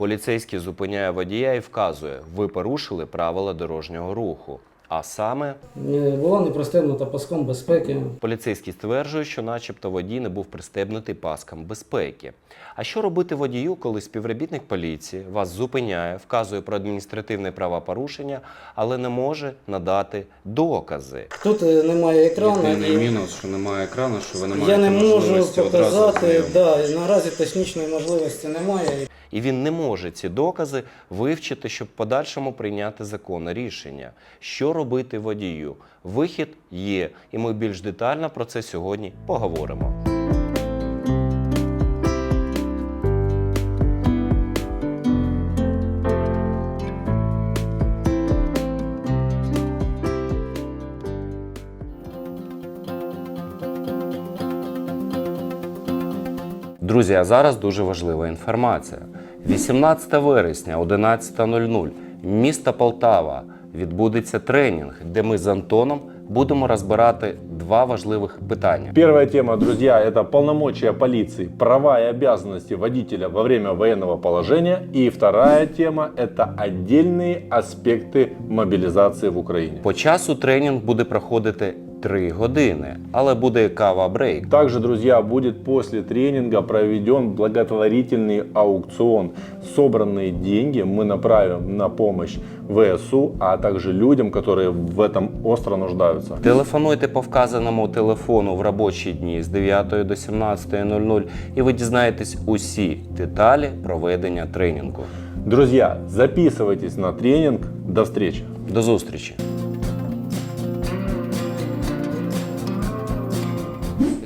Поліцейський зупиняє водія і вказує, ви порушили правила дорожнього руху. А саме була не пристебнута паском безпеки. поліцейський стверджує, що начебто водій не був пристебнутий паскам безпеки. А що робити водію, коли співробітник поліції вас зупиняє, вказує про адміністративне правопорушення, але не може надати докази? Тут е, немає екрану. Єдиний і мінус, що немає екрану, що ви не маєте Я не можу можливості показати, да, наразі технічної можливості немає. І він не може ці докази вивчити, щоб в подальшому прийняти законне рішення. Що робити водію? Вихід є, і ми більш детально про це сьогодні поговоримо. Друзі, а зараз дуже важлива інформація. 18 вересня, 11.00, місто Полтава відбудеться тренінг, де ми з Антоном будемо розбирати два важливих питання. Первая тема, друзья, это полномочия полиции, права и обязанности водителя во время военного положения. И вторая тема – это отдельные аспекты мобилизации в Украине. По часу тренінг буде проходити 3 години, але буде кава-брейк. Также, друзья, будет после тренинга проведен благотворительный аукцион. Собранные деньги мы направим на помощь ВСУ, а также людям, которые в этом остро нуждаются. Телефонуйте по вказаному телефону в робочі дні з 9 до 17.00 і ви дізнаєтесь усі деталі проведення тренінгу. Друзья, записывайтесь на тренинг. До встречи! До зустрічі!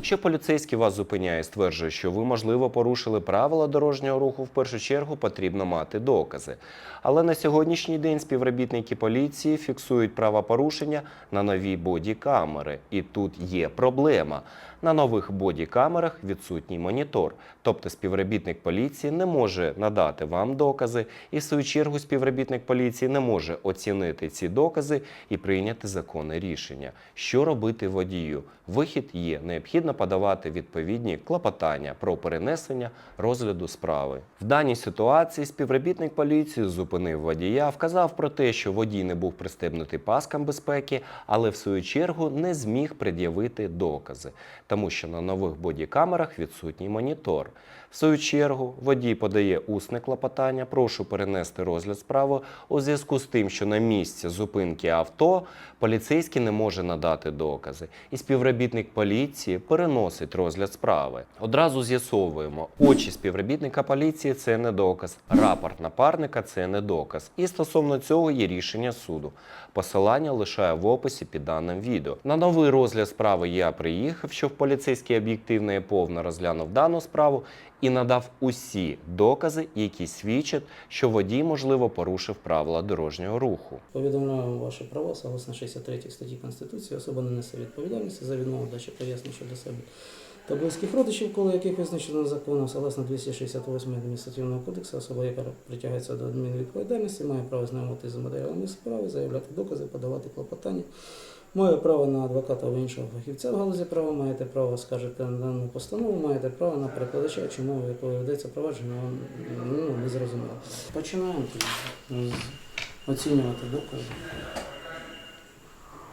Якщо поліцейський вас зупиняє стверджує, що ви, можливо, порушили правила дорожнього руху, в першу чергу потрібно мати докази. Але на сьогоднішній день співробітники поліції фіксують правопорушення на нові боді-камери. І тут є проблема. На нових боді-камерах відсутній монітор. Тобто співробітник поліції не може надати вам докази, і в свою чергу співробітник поліції не може оцінити ці докази і прийняти законне рішення. Що робити водію? Вихід є. Необхідно подавати відповідні клопотання про перенесення розгляду справи. В даній ситуації співробітник поліції зупинив водія, вказав про те, що водій не був пристебнутий паскам безпеки, але в свою чергу не зміг пред'явити докази, тому що на нових бодікамерах відсутній монітор. В свою чергу водій подає усне клопотання, прошу перенести розгляд справи у зв'язку з тим, що на місці зупинки авто поліцейський не може надати докази, і співробітник поліції переносить розгляд справи. Одразу з'ясовуємо, очі співробітника поліції це не доказ, рапорт напарника це не доказ. І стосовно цього є рішення суду. Посилання лишаю в описі під даним відео. На новий розгляд справи я приїхав, щоб поліцейський об'єктивно і повно розглянув дану справу і надав усі докази, які свідчать, що водій, можливо, порушив правила дорожнього руху. Повідомляю вам ваші права согласно 63 статті Конституції. Особа не несе відповідальності за відмову дачі пояснень щодо себе та близьких родичів, коли яких визначено законом, согласно 268 адміністративного кодексу, особа, яка притягається до адмінвідповідальності, має право знайомитися з матеріалами справи, заявляти докази, подавати клопотання. Має право на адвоката або іншого фахівця в галузі права, маєте право оскаржити на дану постанову, маєте право на перекладача, мова, якою ведеться провадження, вам ну, не зрозуміло. Починаємо оцінювати докази.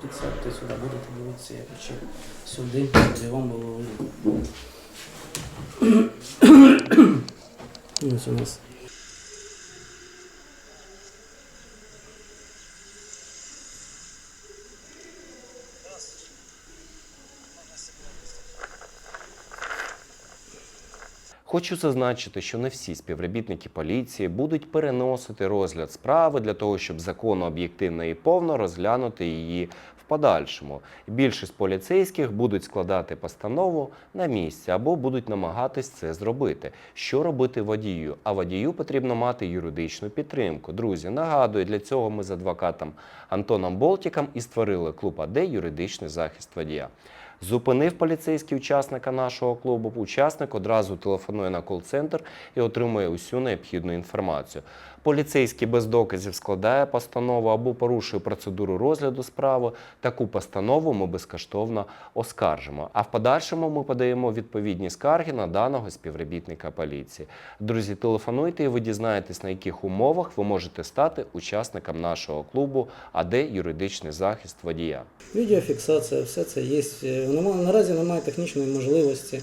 Підсадьте сюди, будете дивитися, як чи сюди, де вам було видно. Ось у нас Хочу зазначити, що не всі співробітники поліції будуть переносити розгляд справи для того, щоб законно, об'єктивно і повно розглянути її подальшому. Більшість поліцейських будуть складати постанову на місці або будуть намагатись це зробити. Що робити водію? А водію потрібно мати юридичну підтримку. Друзі, нагадую, для цього ми з адвокатом Антоном Болтіком і створили клуб АД юридичний захист водія. Зупинив поліцейський учасника нашого клубу. Учасник одразу телефонує на кол-центр і отримує усю необхідну інформацію. Поліцейський без доказів складає постанову або порушує процедуру розгляду справи. Таку постанову ми безкоштовно оскаржимо. А в подальшому ми подаємо відповідні скарги на даного співробітника поліції. Друзі, телефонуйте і ви дізнаєтесь, на яких умовах ви можете стати учасником нашого клубу, а де юридичний захист водія. Відеофіксація, все це є. Е, Наразі немає технічної можливості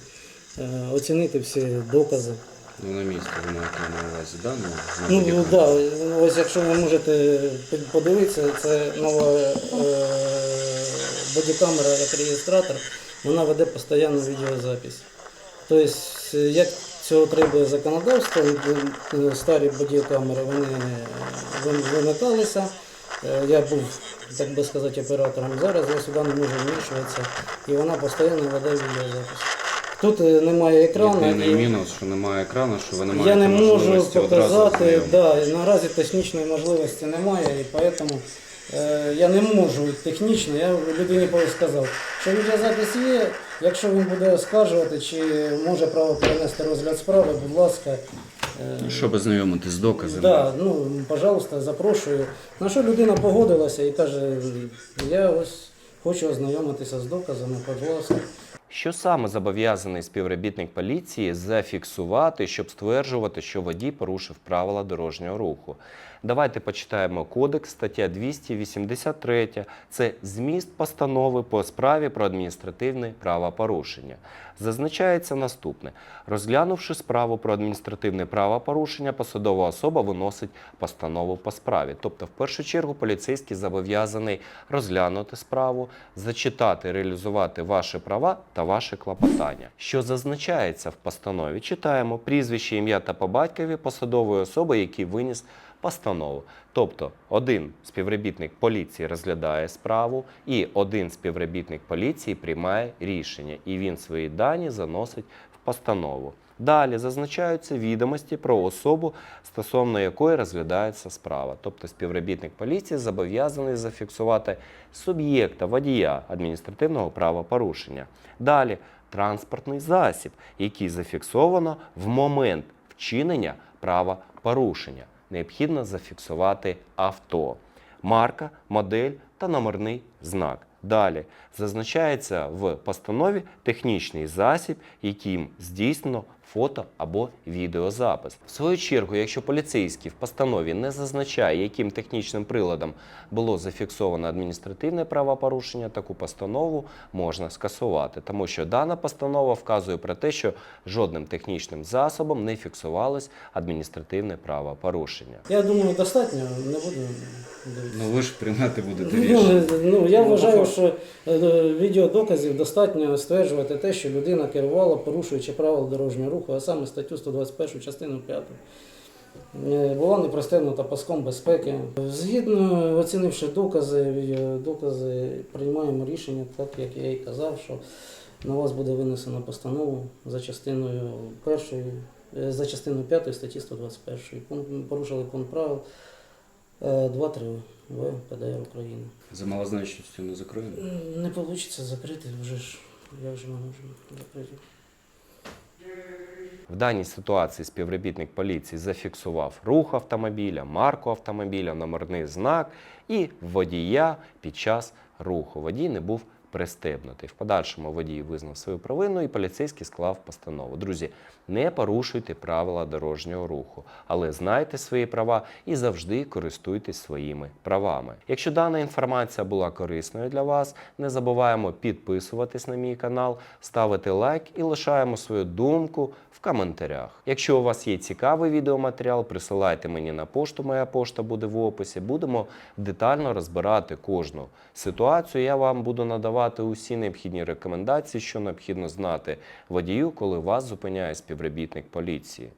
е, оцінити всі докази. Ну, на місці ви маєте на увазі, да? Ну, Ну будь-якому. да, ось якщо ви можете подивитися, це нова е, бодікамера реєстратор, вона веде постійну відеозапись. Тобто, е, як цього требує законодавство, е, старі бодікамери вони вимикалися. Е, Я був, так би сказати, оператором. Зараз я сюди не можу вмішуватися, і вона постійно веде відеозапис. Тут е, немає екрану. Єдиний і- мінус, що немає екрану, що ви не маєте я не можу можливості одразу показати, да, і наразі технічної можливості немає, і тому е, я не можу технічно, я людині сказав, що відеозапис є, якщо він буде оскаржувати, чи може право перенести розгляд справи, будь ласка. Е, Щоб ознайомитись з доказами. Да, ну, пожалуйста, запрошую. На що людина погодилася і каже, я ось хочу ознайомитися з доказами, будь ласка. Що саме зобов'язаний співробітник поліції зафіксувати, щоб стверджувати, що водій порушив правила дорожнього руху? Давайте почитаємо кодекс, стаття 283. Це зміст постанови по справі про адміністративне правопорушення. Зазначається наступне: розглянувши справу про адміністративне правопорушення, посадова особа виносить постанову по справі. Тобто, в першу чергу, поліцейський зобов'язаний розглянути справу, зачитати, реалізувати ваші права та ваші клопотання. Що зазначається в постанові? Читаємо прізвище, ім'я та по батькові посадової особи, який виніс постанову. Тобто один співробітник поліції розглядає справу, і один співробітник поліції приймає рішення, і він свої дані заносить в постанову. Далі зазначаються відомості про особу, стосовно якої розглядається справа. Тобто співробітник поліції зобов'язаний зафіксувати суб'єкта водія адміністративного правопорушення. Далі транспортний засіб, який зафіксовано в момент вчинення правопорушення. Необхідно зафіксувати авто, марка, модель та номерний знак. Далі зазначається в постанові технічний засіб, яким здійснено фото або відеозапис. В свою чергу, якщо поліцейський в постанові не зазначає, яким технічним приладом було зафіксовано адміністративне правопорушення, таку постанову можна скасувати, тому що дана постанова вказує про те, що жодним технічним засобом не фіксувалось адміністративне правопорушення. Я думаю, достатньо, не буду. Ну ви ж приймати будете Ну, рішення. ну, я вважаю, що е, відеодоказів достатньо стверджувати те, що людина керувала, порушуючи правила дорожнього руху, а саме статтю 121 частину 5. Е, Була не пристебнута паском безпеки. Згідно оцінивши докази, відеодокази, приймаємо рішення, так як я і казав, що на вас буде винесено постанову за частиною першої, е, за частиною 5 статті 121. Пункт- Порушили пункт правил 2-3 В Україну. України. За малозначністю не закроємо. Не вийде закрити вже ж. Як же ми можемо закрити? В даній ситуації співробітник поліції зафіксував рух автомобіля, марку автомобіля, номерний знак і водія під час руху. Водій не був пристебнутий. В подальшому водій визнав свою провину і поліцейський склав постанову. Друзі, не порушуйте правила дорожнього руху, але знайте свої права і завжди користуйтесь своїми правами. Якщо дана інформація була корисною для вас, не забуваємо підписуватись на мій канал, ставити лайк і лишаємо свою думку в коментарях. Якщо у вас є цікавий відеоматеріал, присилайте мені на пошту. Моя пошта буде в описі. Будемо детально розбирати кожну ситуацію. Я вам буду надавати усі необхідні рекомендації, що необхідно знати водію, коли вас зупиняє співробітник поліції.